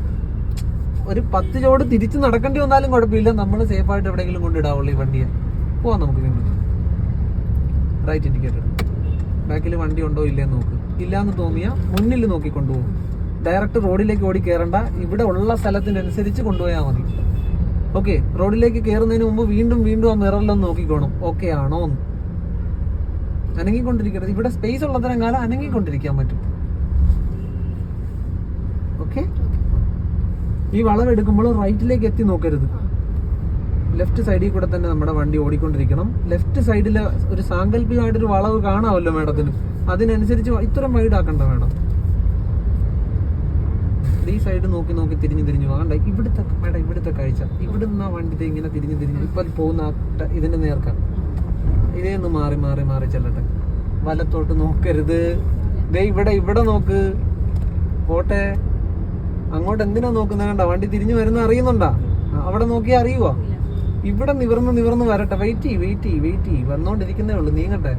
ഒരു പത്ത് ചോട് തിരിച്ച് നടക്കേണ്ടി വന്നാലും കുഴപ്പമില്ല. നമ്മൾ സേഫ് ആയിട്ട് എവിടെയെങ്കിലും കൊണ്ടിടാവുള്ളൂ ഈ വണ്ടിയെ. പോവാം നമുക്ക് വീണ്ടും. റൈറ്റ് ഇൻഡിക്കേറ്റർ ബാക്കിൽ വണ്ടി ഉണ്ടോ ഇല്ലേ നോക്ക്. ഇല്ലാന്ന് തോന്നിയാ മുന്നിൽ നോക്കി കൊണ്ടുപോകും. ഡയറക്റ്റ് റോഡിലേക്ക് ഓടി കയറണ്ട ഇവിടെ ഉള്ള സ്ഥലത്തിനനുസരിച്ച് കൊണ്ടുപോയാൽ മതി. ഓക്കെ റോഡിലേക്ക് കയറുന്നതിന് മുമ്പ് വീണ്ടും വീണ്ടും ആ മിററിലൊന്ന് നോക്കിക്കോണം. ഓക്കെ ആണോ എന്ന് അനങ്ങിക്കൊണ്ടിരിക്കരുത്. ഇവിടെ സ്പേസ് ഉള്ളതരം കാലം അനങ്ങിക്കൊണ്ടിരിക്കാൻ പറ്റും ഓക്കെ ഈ വളം എടുക്കുമ്പോൾ റൈറ്റിലേക്ക് എത്തി നോക്കരുത്. ലെഫ്റ്റ് സൈഡിൽ കൂടെ തന്നെ നമ്മുടെ വണ്ടി ഓടിക്കൊണ്ടിരിക്കണം. ലെഫ്റ്റ് സൈഡിൽ ഒരു സാങ്കല്പികമായിട്ടൊരു വളവ് കാണാമല്ലോ മേഡത്തിന്. അതിനനുസരിച്ച് ഇത്രയും വൈഡ് ആക്കണ്ട മേഡം. ഈ സൈഡ് നോക്കി നോക്കി തിരിഞ്ഞു തിരിഞ്ഞു പോകണ്ട ഇവിടുത്തെ മേഡം ഇവിടുത്തെ കാഴ്ച. നിന്ന് ആ വണ്ടി ദേ ഇങ്ങനെ തിരിഞ്ഞു തിരിഞ്ഞു ഇപ്പൊ പോകുന്ന ഇതിന്റെ നേർക്ക. ഇതേ ഒന്ന് മാറി മാറി മാറി ചെല്ലട്ടെ. വലത്തോട്ട് നോക്കരുത്. ദേ ഇവിടെ ഇവിടെ നോക്ക്. പോട്ടെ. അങ്ങോട്ട് എന്തിനാ നോക്കുന്നത് വണ്ടി തിരിഞ്ഞു വരുന്ന അറിയുന്നുണ്ടാ? അവിടെ നോക്കിയാ അറിയുവോ? ഇവിടെ നിവർന്ന് നിവർന്ന് വരട്ടെ. വെയിറ്റ് ചെയ്യ് വെയിറ്റ് ചെയ്യ് വെയിറ്റ് ചെയ്യ്. വന്നോണ്ടിരിക്കുന്നേ ഉള്ളൂ. നീങ്ങട്ടെ.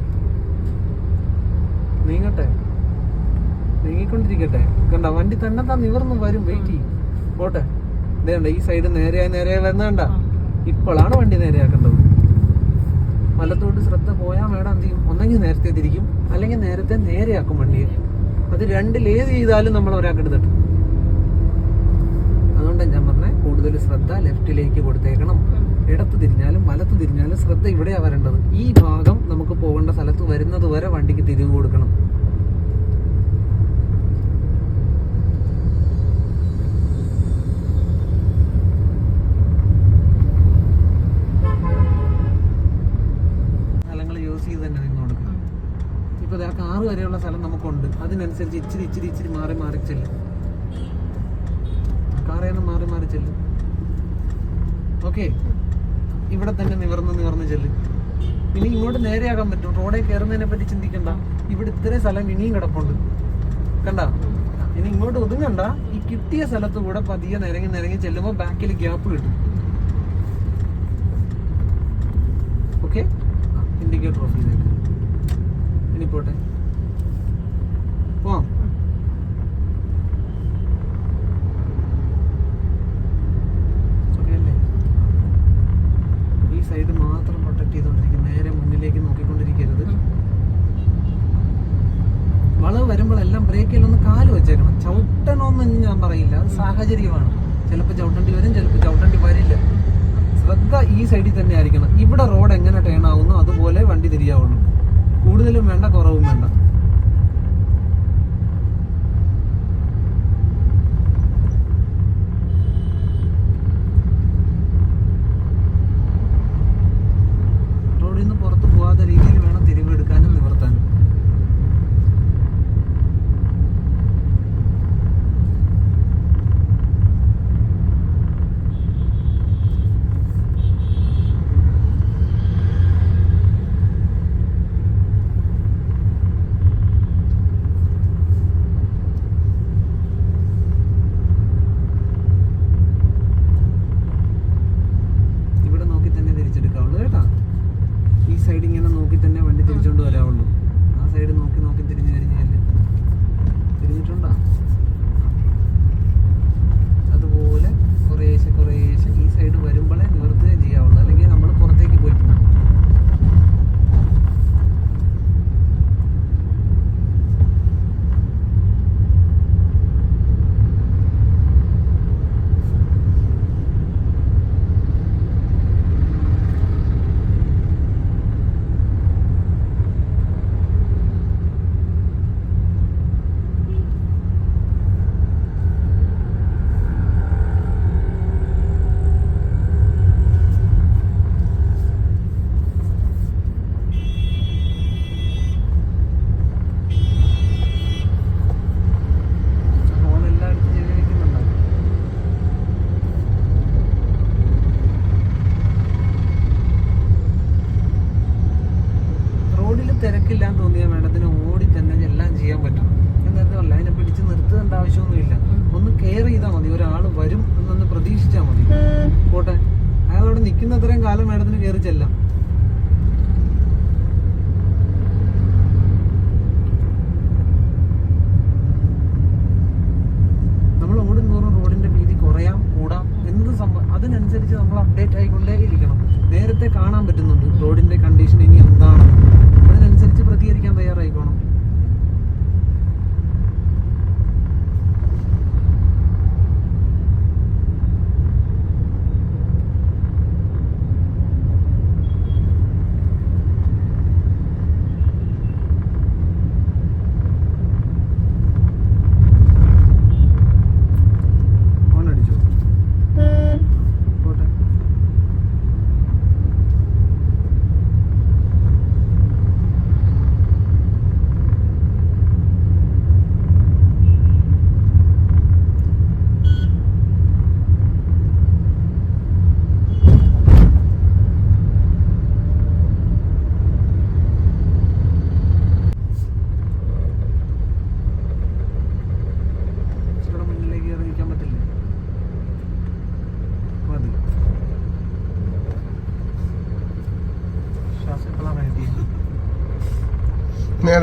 നീങ്ങട്ടെ. നീങ്ങിക്കൊണ്ടിരിക്കട്ടെ. കണ്ട? വണ്ടി തന്നെ താ നിവർന്ന് വരും. വെയിറ്റ് ചെയ്യും. പോട്ടെ. ഇതേണ്ട ഈ സൈഡ് നേരെയായി നേരെ വരുന്നണ്ട ഇപ്പോഴാണ് വണ്ടി നേരെയാക്കേണ്ടത്. വലത്തോട്ട് ശ്രദ്ധ പോയാൽ മേഡം എന്ത് ചെയ്യും? ഒന്നെങ്കിൽ നേരത്തെ തിരിക്കും. അല്ലെങ്കിൽ നേരത്തെ നേരെയാക്കും വണ്ടിയെ. അത് രണ്ടിൽ ഏത് ചെയ്താലും നമ്മൾ ഒരാൾക്ക് കൂടുതൽ ശ്രദ്ധ ലെഫ്റ്റിലേക്ക് കൊടുത്തേക്കണം. ഇടത്ത് തിരിഞ്ഞാലും വലത്ത് തിരിഞ്ഞാലും ശ്രദ്ധ ഇവിടെയാണ് വരേണ്ടത്. ഈ ഭാഗം നമുക്ക് പോകേണ്ട സ്ഥലത്ത് വരുന്നത് വരെ വണ്ടിക്ക് തിരിവ് കൊടുക്കണം. ആ കാറ് വരെയുള്ള സ്ഥലം നമുക്കുണ്ട്. അതിനനുസരിച്ച് ഇച്ചിരി ഇച്ചിരി ഇച്ചിരി മാറി മാറി ചെല്ലും. കാറേന്ന് മാറി മാറി ചെല്ലും. ഓക്കെ. ഇവിടെ തന്നെ നിവർന്ന് നിവർന്ന് ചെല്ല്. ഇനി ഇങ്ങോട്ട് നേരെയാകാൻ പറ്റും. റോഡിൽ കയറുന്നതിനെ പറ്റി ചിന്തിക്കണ്ട. ഇവിടെ ഇത്രയും സ്ഥലം ഇനിയും കിടപ്പുണ്ട്. കണ്ട? ഇനി ഇങ്ങോട്ട് ഒതുങ്ങണ്ട. ഈ കിട്ടിയ സ്ഥലത്ത് കൂടെ പതിയെ നിരങ്ങി നിരങ്ങി ചെല്ലുമ്പോൾ ബാക്കിൽ ഗ്യാപ്പ് കിട്ടും. ഓക്കെ? ഇൻഡിക്കേറ്റർ ഓഫ് ചെയ്തേക്ക്. ഇനി പോട്ടെ പോവാം ഓക്കെ അല്ലേ ഈ സൈഡ് മാത്രം പ്രൊട്ടക്ട് ചെയ്തോണ്ടിരിക്കും നേരെ മുന്നിലേക്ക് നോക്കിക്കൊണ്ടിരിക്കരുത്. വളവ് വരുമ്പോഴെല്ലാം ബ്രേക്കിൽ ഒന്ന് കാൽ വെച്ചേക്കണം. ചവിട്ടണമെന്ന് ഞാൻ പറയില്ല. അത് സാഹചര്യമാണ്. ചിലപ്പോൾ ചവിട്ടേണ്ടി വരും ചിലപ്പോൾ ചവിട്ടേണ്ടി വരില്ല. ശ്രദ്ധ ഈ സൈഡിൽ തന്നെ ആയിരിക്കണം ഇവിടെ റോഡ് എങ്ങനെ ടേൺ ആവുന്നു അതുപോലെ വണ്ടി തിരിയാവുള്ളൂ. കൂടുതലും വേണ്ട കുറവും വേണ്ട.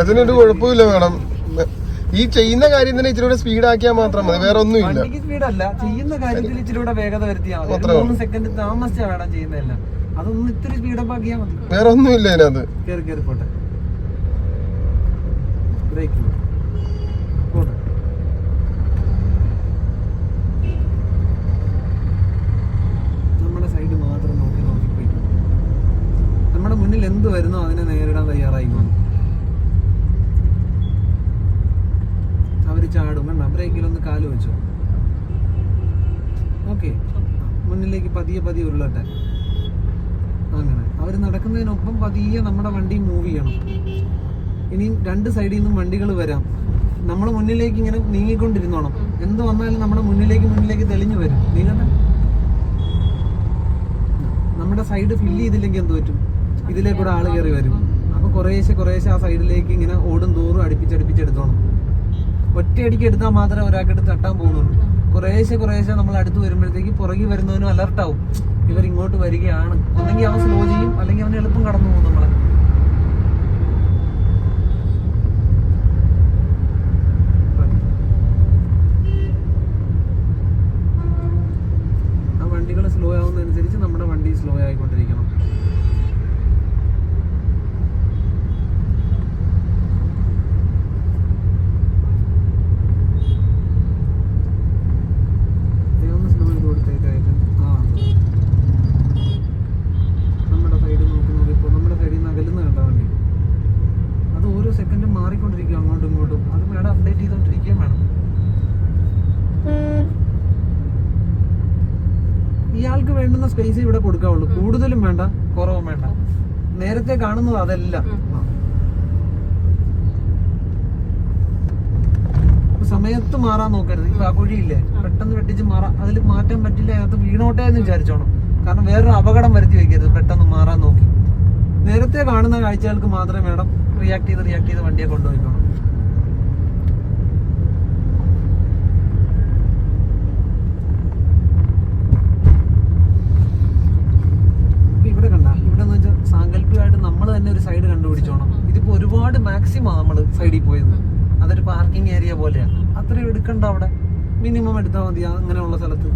മേഡത്തിന് ഒരു കുഴപ്പമില്ല മാഡം ഈ ചെയ്യുന്ന കാര്യം തന്നെ ഇച്ചിരി സ്പീഡ് ആക്കിയാൽ മാത്രം മതി. വേറെ ഒന്നുമില്ല സ്പീഡ് അല്ല ചെയ്യുന്ന കാര്യത്തിൽ ഇച്ചിരി വേഗത വരുത്തിയാൽ മതി. സെക്കൻഡ് താമസിച്ചാ വേണം ചെയ്യുന്നതല്ല. അതൊന്ന് ഇത്തിരി സ്പീഡപ്പ് ആക്കിയാൽ മതി. വേറെ ഒന്നുമില്ല അതിനകത്ത്. കേറി കയറി പോട്ടെ. ബ്രേക്ക് പോട്ടെ. നമ്മുടെ സൈഡ് മാത്രം നോക്കി നോക്കി പോയി. നമ്മുടെ മുന്നിൽ എന്ത് വരുന്നോ അതിനെ നേരിടാൻ തയ്യാറായി പോകണം അവർ ചാടും വേണ്ട ബ്രേക്കിലൊന്ന് കാൽ വെച്ചോ. ഓക്കെ മുന്നിലേക്ക് പതിയെ പതിയെ ഉരുളട്ടെ. അങ്ങനെ. അവർ നടക്കുന്നതിനൊപ്പം പതിയെ നമ്മുടെ വണ്ടി മൂവ് ചെയ്യണം. ഇനിയും രണ്ട് സൈഡിൽ നിന്നും വണ്ടികൾ വരാം. നമ്മൾ മുന്നിലേക്ക് ഇങ്ങനെ നീങ്ങിക്കൊണ്ടിരുന്നോണം. എന്ത് വന്നാലും നമ്മുടെ മുന്നിലേക്ക് മുന്നിലേക്ക് തെളിഞ്ഞു വരും. നീങ്ങട്ടെ? നമ്മുടെ സൈഡ് ഫില്ല് ചെയ്തില്ലെങ്കിൽ എന്ത് പറ്റും? ഇതിലേക്കൂടെ ആൾ കയറി വരും. അപ്പൊ കുറേശ്ശെ കുറേശ്ശെ ആ സൈഡിലേക്ക് ഇങ്ങനെ ഓടും തോറും അടുപ്പിച്ചടുപ്പിച്ചെടുത്തോണം. ഒറ്റയടിക്ക് എടുത്താൽ മാത്രമേ ഒരാൾക്കെടുത്ത് തട്ടാൻ പോകുന്നുള്ളൂ. കുറേശ്ശെ കുറേശ്ശെ നമ്മൾ അടുത്ത് വരുമ്പോഴത്തേക്ക് പുറകിൽ വരുന്നവനും അലർട്ടാവും ഇവർ ഇങ്ങോട്ട് വരികയാണ്. ഒന്നെങ്കിൽ അവൻ സ്ലോ ചെയ്യും അല്ലെങ്കിൽ അവൻ എളുപ്പം കടന്നു പോകും നമ്മളെ ആ വണ്ടികൾ സ്ലോ ആവുന്നതനുസരിച്ച് നമ്മുടെ വണ്ടി സ്ലോ ആയിക്കൊണ്ടിരിക്കണം ദേ ഒന്ന് സ്ലോ ചെയ്ത് കൊടുത്തേക്കായിട്ട് ആ നമ്മുടെ സൈഡ് നോക്കുന്നത് ഇപ്പോൾ നമ്മുടെ സൈഡിൽ നിന്ന് അകലുന്ന കണ്ട വണ്ടി അത് ഓരോ സെക്കൻഡും മാറിക്കൊണ്ടിരിക്കും അങ്ങോട്ടും ഇങ്ങോട്ടും അത് മേഡം അപ്ഡേറ്റ് ചെയ്തോണ്ടിരിക്കുകയും വേണം ഇയാൾക്ക് വേണ്ടുന്ന സ്പേസ് ഇവിടെ കൊടുക്കാവുള്ളൂ കൂടുതലും വേണ്ട കുറവും വേണ്ട നേരത്തെ കാണുന്നത് അതല്ല. സമയത്ത് മാറാൻ നോക്കരുത്. ഇപ്പൊ ആ കുഴിയില്ലേ പെട്ടെന്ന് വെട്ടിച്ച് മാറാം. അതിൽ മാറ്റാൻ പറ്റില്ല അത് വീണോട്ടെ എന്ന് വിചാരിച്ചോണം. കാരണം വേറൊരു അപകടം വരുത്തി വെക്കരുത് പെട്ടെന്ന് മാറാൻ നോക്കി. നേരത്തെ കാണുന്ന കാഴ്ചകൾക്ക് മാത്രമേ മേഡം റിയാക്ട് ചെയ്ത് റിയാക്ട് ചെയ്ത് വണ്ടിയെ കൊണ്ടുപോയിക്കോണം ഇപ്പൊ ഇവിടെ കണ്ട ഇവിടെ എന്ന് വെച്ചാൽ സാങ്കല്പികമായിട്ട് നമ്മൾ തന്നെ ഒരു സൈഡ് ഇതിപ്പോ ഒരുപാട് മാക്സിമം നമ്മൾ സൈഡിൽ പോയത്. അതൊരു പാർക്കിംഗ് ഏരിയ പോലെയാണ്. അത്രയും എടുക്കണ്ട അവിടെ. മിനിമം എടുത്താൽ മതി. അങ്ങനെയുള്ള സ്ഥലത്ത്.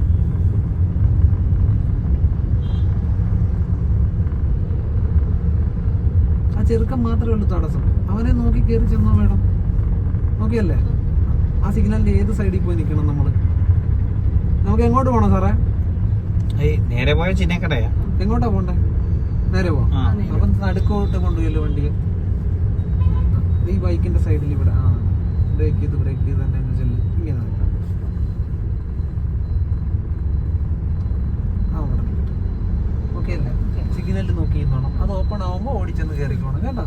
ആ ചെറുക്കൻ മാത്രമേ ഉള്ളൂ തടസ്സം അവനെ നോക്കി കയറി ചെന്നോ വേണം. നോക്കിയല്ലേ? ആ സിഗ്നലിന്റെ ഏത് സൈഡിൽ പോയി നിൽക്കണം നമ്മൾ നമുക്ക് എങ്ങോട്ട് പോകണം സാറേ? നേരെ പോയ ചിന്നക്കടയാ. എങ്ങോട്ടാ പോണ്ടേ? നേരെ പോവാം. ആ അപ്പം നടുക്കോട്ട് കൊണ്ടുപോയല്ലോ വണ്ടിയെ. ഈ ബൈക്കിന്റെ സൈഡിൽ ഇവിടെ ആ ബ്രേക്ക് ചെയ്ത് ബ്രേക്ക് ചെയ്ത് തന്നെ എന്ന് ചെല്ല് ഇങ്ങനെ നിൽക്കാം. ആ അവിടെ ഓക്കെ അല്ലേ? സിഗ്നലിൽ നോക്കി നിന്നോണം അത് ഓപ്പൺ ആവുമ്പോൾ ഓടിച്ചെന്ന് കയറിക്കോണം കേട്ടോ?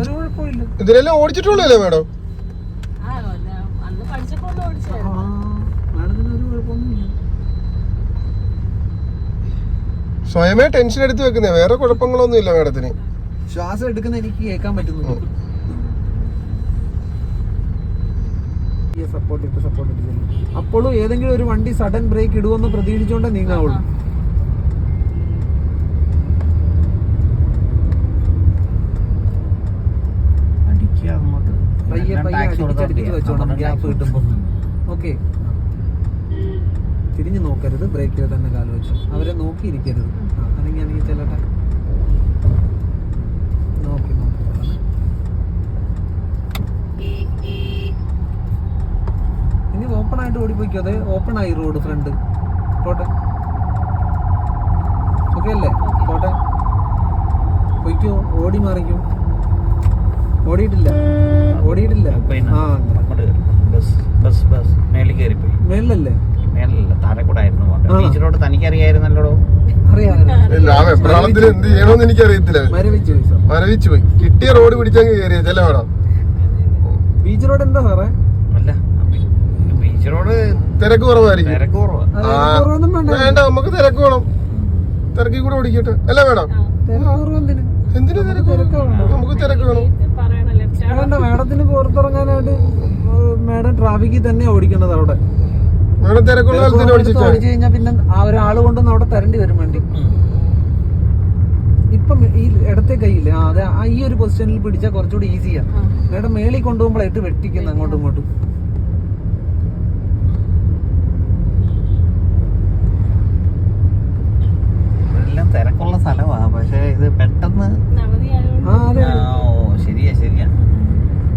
ഒരു കുഴപ്പമില്ല. ഇതിലെല്ലാം ഓടിച്ചിട്ടുള്ളല്ലേ മാഡം? മാഡത്തിന് ഒരു കുഴപ്പമൊന്നുമില്ല. സ്വയമേ ടെൻഷൻ എടുത്ത് വെക്കുന്നേ. വേറെ കുഴപ്പങ്ങളൊന്നും ഇല്ല മാഡത്തിന്. ശ്വാസം എടുക്കുന്ന എനിക്ക് കേൾക്കാൻ പറ്റുന്നു സപ്പോർട്ട് ഇട്ട് സപ്പോർട്ട് ഇട്ട് ചെല്ലും. അപ്പോഴും ഏതെങ്കിലും ഒരു വണ്ടി സഡൻ ബ്രേക്ക് ഇടുമെന്ന് പ്രതീക്ഷിച്ചോണ്ടേ നീങ്ങാവുള്ളൂ. പയ്യെ പയ്യെ. വെച്ചോണം. ഗ്യാപ്പ് tax കിട്ടുമ്പോൾ ഓക്കെ. തിരിഞ്ഞു നോക്കരുത്. ബ്രേക്കിൽ തന്നെ കാൽ വെച്ചു. അവരെ നോക്കിയിരിക്കരുത്. ആ, അല്ലെങ്കിൽ അല്ലെങ്കിൽ ചെല്ലട്ടെ നോക്കി നോക്കി പോകണം. ഇനി ഓപ്പൺ ആയിട്ട് ഓടിപ്പോയിക്കോ? അതെ ഓപ്പൺ ആയി റോഡ് ഫ്രണ്ട് പോട്ടെ. ഓക്കെ അല്ലേ? പോട്ടെ. പോയിക്കോ. ഓടി മാറിക്കോ. ഓടിയിട്ടില്ല. ഓടിയിട്ടില്ല. ആ മേളിലല്ലേ? മേലല്ല താഴെ കൂടെ ആയിരുന്നു. ടീച്ചറോട് തനിക്ക് അറിയായിരുന്നല്ലോ എന്ത് ചെയ്യണമെന്ന് എനിക്ക് അറിയത്തില്ല മരവിച്ചു പോയി സാർ മരവിച്ചു പോയി. കിട്ടിയ റോഡ് പിടിച്ചങ്ങ് കയറിയ ചെല്ല മാഡം ബീച്ച് റോഡ് എന്താ സാറേ? ടീച്ചറോട് തിരക്ക് കുറവായിരിക്കും. തിരക്ക് കുറവാ. അത് ആ, കുറവൊന്നും വേണ്ട. വേണ്ട നമുക്ക് തിരക്ക് വേണം. തിരക്കി കൂടെ ഓടിക്കട്ടെ. അല്ല കുറവെന്തിന് എന്തിനു? തിരക്ക് നമുക്ക് തിരക്ക് വേണം. വേണ്ട മാഡത്തിന് പുറത്തിറങ്ങാനായിട്ട് മേഡം ട്രാഫിക്കിൽ തന്നെ ഓടിക്കേണ്ടത് അവിടെ. മേഡം തിരക്കുള്ള ഓടിച്ചിട്ട്. ഓടിച്ചു കഴിഞ്ഞാൽ പിന്നെ ആ ഒരാൾ കൊണ്ടൊന്നും അവിടെ തരേണ്ടി വരും വേണ്ടി. ഇപ്പം ഈ ഇടത്തെ കൈയില്ലേ ആ അതെ ഈ ഒരു പൊസിഷനിൽ പിടിച്ചാൽ കുറച്ചുകൂടി ഈസിയാണ് മേഡം മേളിൽ കൊണ്ടുപോകുമ്പോഴായിട്ട് വെട്ടിക്കുന്നു അങ്ങോട്ടും ഇങ്ങോട്ടും എല്ലാം തിരക്കുള്ള സ്ഥലമാ പക്ഷെ ഇത് പെട്ടെന്ന് അവധിയായോണ്ട് ആ അതെ ആ, ഓ ശരിയാ ശരിയാ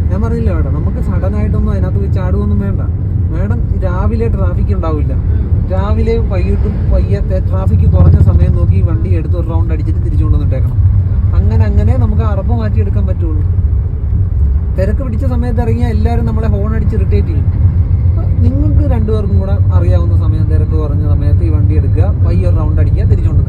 ഞാൻ പറഞ്ഞില്ല മേഡം നമുക്ക് സഡൻ ആയിട്ടൊന്നും അതിനകത്ത് പോയി ചാടുകയൊന്നും വേണ്ട മേഡം രാവിലെ ട്രാഫിക് ഉണ്ടാവില്ല. രാവിലെ വൈകിട്ടും പയ്യത്തെ ട്രാഫിക് കുറഞ്ഞ സമയം നോക്കി വണ്ടി എടുത്ത് ഒരു റൗണ്ട് അടിച്ചിട്ട് തിരിച്ചു കൊണ്ടുവന്നിട്ടേക്കണം അങ്ങനെ അങ്ങനെ നമുക്ക് അറപ്പ് മാറ്റിയെടുക്കാൻ പറ്റുള്ളൂ. തിരക്ക് പിടിച്ച സമയത്ത് ഇറങ്ങിയാൽ എല്ലാവരും നമ്മളെ ഹോൺ അടിച്ച് ഇറിറ്റേറ്റ് ചെയ്യും. നിങ്ങൾക്ക് രണ്ടുപേർക്കും കൂടെ അറിയാവുന്ന സമയം തിരക്ക് കുറഞ്ഞ സമയത്ത് ഈ വണ്ടി എടുക്കുക വയ്യ റൗണ്ട് അടിക്കുക തിരിച്ചുകൊണ്ട്